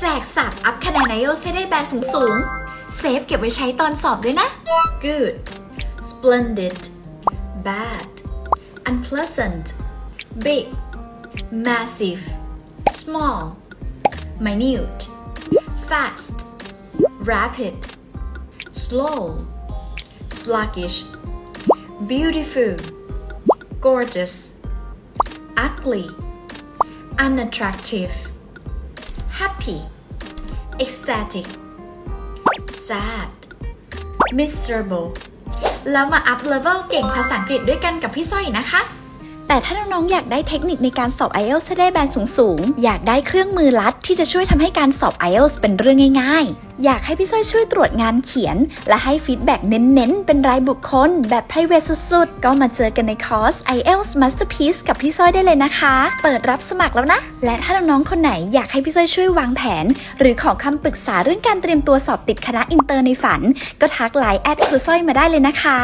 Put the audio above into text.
แจกสับอัพคะแนน IELTS ให้ได้แบนสูงๆเซฟเก็บไว้ใช้ตอนสอบด้วยนะ good splendid bad unpleasant big massive small minute fast rapid slow sluggish beautiful gorgeous ugly unattractive happy ecstatic sad miserable แล้วมาอัพเลเวลเก่งภาษาอังกฤษด้วยกันกับพี่สร้อยนะคะ แต่ถ้าน้องๆอยากได้เทคนิคในการสอบ IELTS ให้ได้แบนสูงๆ อยากได้เครื่องมือลัดที่จะช่วยทำให้การสอบ IELTS เป็นเรื่องง่ายๆ อยากให้พี่สร้อยช่วยตรวจงานเขียน และให้ฟีดแบ็กเน้นๆ เป็นรายบุคคล แบบ private สุดๆ ก็มาเจอกันในคอร์ส IELTS Masterpiece กับพี่สร้อยได้เลยนะคะ เปิดรับสมัครแล้วนะ และถ้าน้องๆ คนไหนอยากให้พี่สร้อยช่วยวางแผน หรือขอคำปรึกษาเรื่องการเตรียมตัวสอบติดคณะอินเตอร์ในฝัน ก็ทักไลน์แอดครูสร้อยมาได้เลยนะคะ